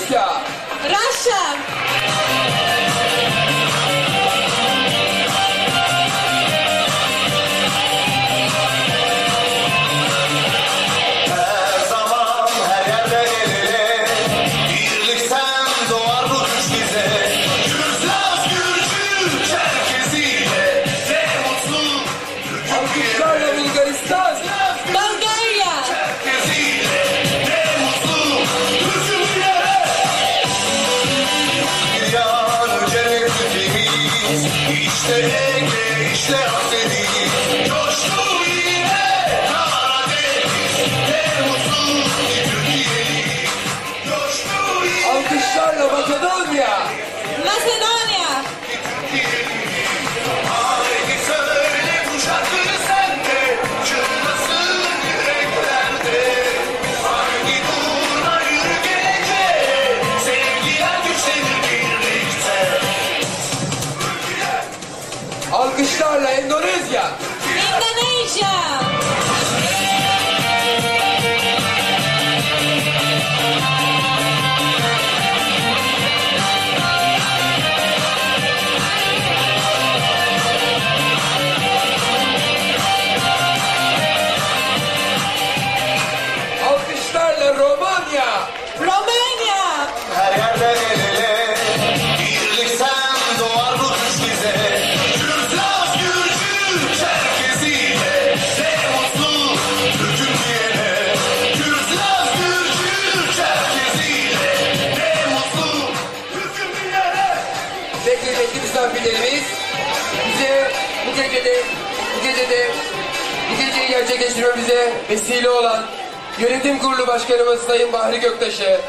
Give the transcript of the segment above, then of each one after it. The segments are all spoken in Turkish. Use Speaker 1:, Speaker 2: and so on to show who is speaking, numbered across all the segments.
Speaker 1: Russia!
Speaker 2: Russia! Indonésia!
Speaker 1: Indonesia!
Speaker 2: Misafirlerimiz bize bu gecede, bu gecede, bu geceyi gerçekleştirmemize vesile olan Yönetim Kurulu Başkanımız Sayın Bahri Göktaş'ı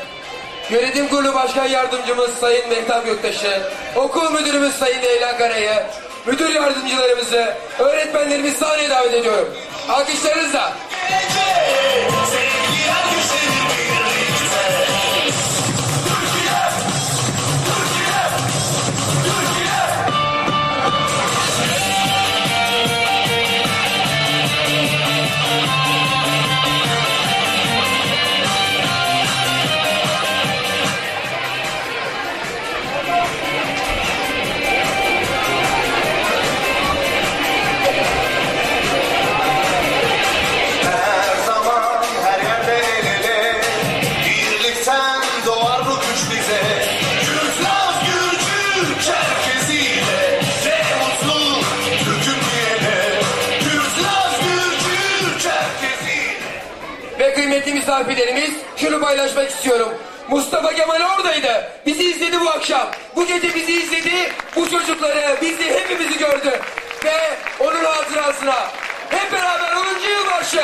Speaker 1: Yönetim Kurulu Başkan Yardımcımız Sayın Mehtap Göktaş'ı, okul müdürümüz Sayın Leyla Kara'yı, müdür yardımcılarımızı, öğretmenlerimizi sahneye davet ediyorum. Alkışlarınızla.
Speaker 2: Sevgiler
Speaker 1: kıymetli misafirlerimiz şunu paylaşmak istiyorum. Mustafa Kemal oradaydı. Bizi izledi bu akşam. Bu gece bizi izledi. Bu çocukları, bizi, hepimizi gördü. Ve onun hatırasına hep beraber 10. yılbaşı.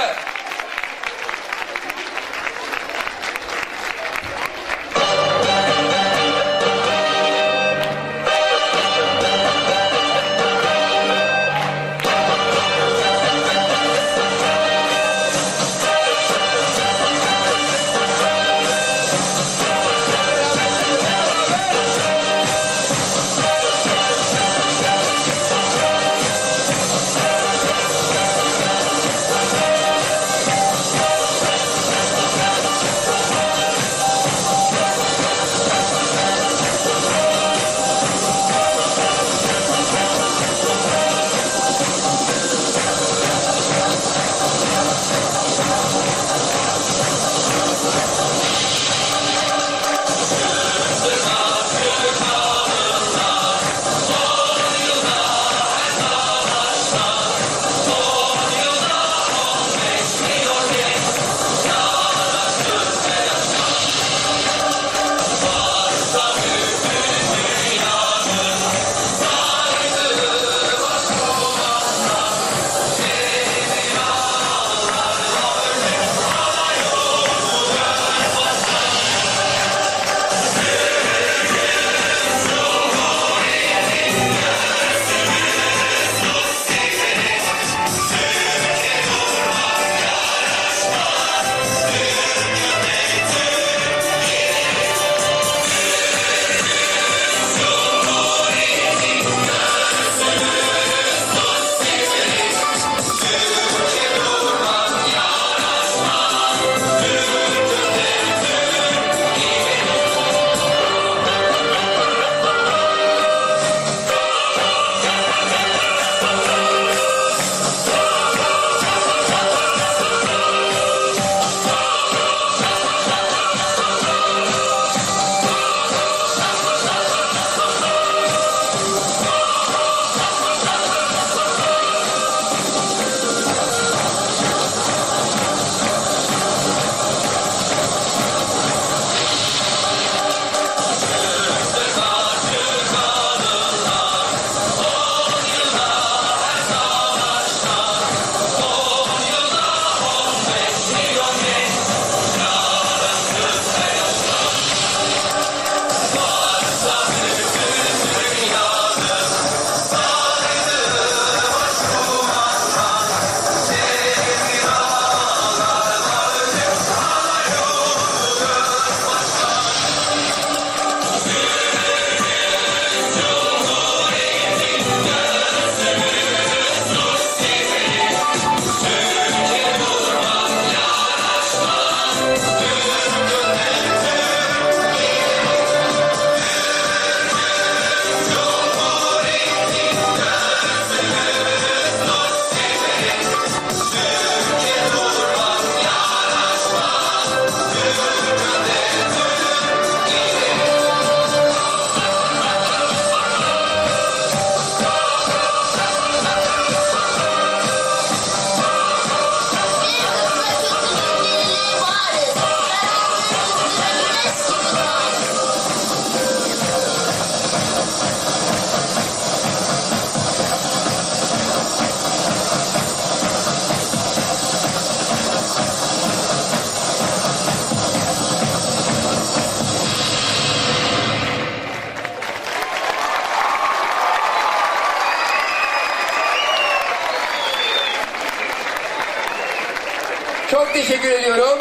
Speaker 1: Çok teşekkür ediyorum.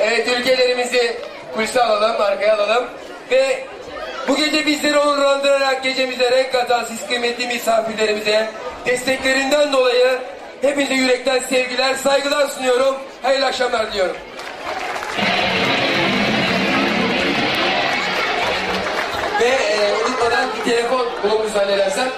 Speaker 1: Evet ülkelerimizi kulise alalım, arkaya alalım. Ve bu gece bizleri onurlandırarak gecemize renk katan siz kıymetli misafirlerimize desteklerinden dolayı hepinize yürekten sevgiler, saygılar sunuyorum. Hayırlı akşamlar diliyorum. Ve e, unutmadan bir telefon bulunmuş zannedersem